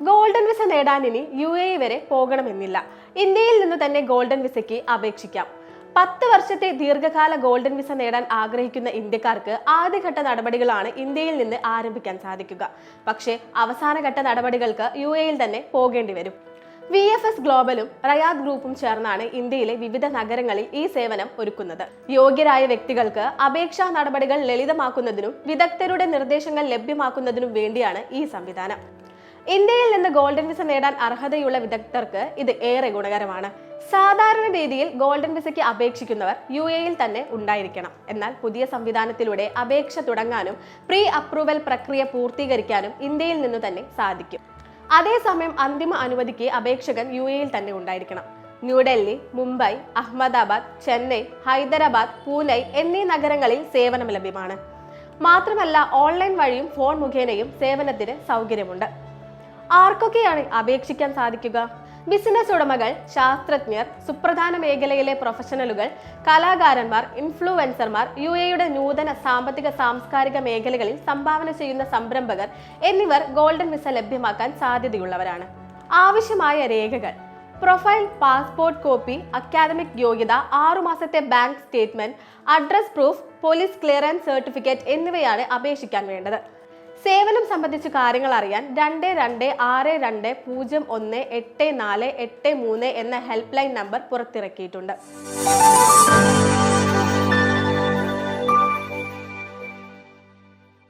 Golden visa നേടാൻ ഇനി U A വരെ പോകണമെന്നില്ല. ഇന്ത്യയിൽ നിന്ന് തന്നെ ഗോൾഡൻ വിസയ്ക്ക് അപേക്ഷിക്കാം. പത്ത് വർഷത്തെ ദീർഘകാല ഗോൾഡൻ വിസ നേടാൻ ആഗ്രഹിക്കുന്ന ഇന്ത്യക്കാർക്ക് ആദ്യഘട്ട നടപടികളാണ് ഇന്ത്യയിൽ നിന്ന് ആരംഭിക്കാൻ സാധിക്കുക. പക്ഷേ അവസാനഘട്ട നടപടികൾക്ക് യു എയിൽ തന്നെ പോകേണ്ടി വരും. വി എഫ് എസ് ഗ്ലോബലും റയാദ് ഗ്രൂപ്പും ചേർന്നാണ് ഇന്ത്യയിലെ വിവിധ നഗരങ്ങളിൽ ഈ സേവനം ഒരുക്കുന്നത്. യോഗ്യരായ വ്യക്തികൾക്ക് അപേക്ഷാ നടപടികൾ ലളിതമാക്കുന്നതിനും വിദഗ്ധരുടെ നിർദ്ദേശങ്ങൾ ലഭ്യമാക്കുന്നതിനും വേണ്ടിയാണ് ഈ സംവിധാനം. ഇന്ത്യയിൽ നിന്ന് ഗോൾഡൻ വിസ നേടാൻ അർഹതയുള്ള വിദഗ്ധർക്ക് ഇത് ഏറെ ഗുണകരമാണ്. സാധാരണ രീതിയിൽ ഗോൾഡൻ വിസയ്ക്ക് അപേക്ഷിക്കുന്നവർ യു എയിൽ തന്നെ ഉണ്ടായിരിക്കണം. എന്നാൽ പുതിയ സംവിധാനത്തിലൂടെ അപേക്ഷ തുടങ്ങാനും പ്രീ അപ്രൂവൽ പ്രക്രിയ പൂർത്തീകരിക്കാനും ഇന്ത്യയിൽ നിന്ന് തന്നെ സാധിക്കും. അതേസമയം അന്തിമ അനുമതിക്ക് അപേക്ഷകൻ യു എയിൽ തന്നെ ഉണ്ടായിരിക്കണം. ന്യൂഡൽഹി മുംബൈ അഹമ്മദാബാദ് ചെന്നൈ ഹൈദരാബാദ് പൂനെ എന്നീ നഗരങ്ങളിൽ സേവനം ലഭ്യമാണ്. മാത്രമല്ല ഓൺലൈൻ വഴിയും ഫോൺ മുഖേനയും സേവനത്തിന് സൗകര്യമുണ്ട്. ആർക്കൊക്കെയാണ് അപേക്ഷിക്കാൻ സാധിക്കുക? ബിസിനസ് ഉടമകൾ ശാസ്ത്രജ്ഞർ സുപ്രധാന മേഖലയിലെ പ്രൊഫഷണലുകൾ കലാകാരന്മാർ ഇൻഫ്ലുവൻസർമാർ യു എയുടെ നൂതന സാമ്പത്തിക സാംസ്കാരിക മേഖലകളിൽ സംഭാവന ചെയ്യുന്ന സംരംഭകർ എന്നിവർ ഗോൾഡൻ വിസ ലഭ്യമാക്കാൻ സാധ്യതയുള്ളവരാണ്. ആവശ്യമായ രേഖകൾ പ്രൊഫൈൽ പാസ്പോർട്ട് കോപ്പി അക്കാദമിക് യോഗ്യത ആറുമാസത്തെ bank statement address proof police clearance certificate എന്നിവയാണ് അപേക്ഷിക്കാൻ വേണ്ടത്. സേവനം സംബന്ധിച്ച് കാര്യങ്ങൾ അറിയാൻ രണ്ട് രണ്ട് ആറ് രണ്ട് പൂജ്യം ഒന്ന് എട്ട് നാല് എട്ട് മൂന്ന് എന്ന ഹെൽപ്പ് ലൈൻ നമ്പർ പുറത്തിറക്കിയിട്ടുണ്ട്.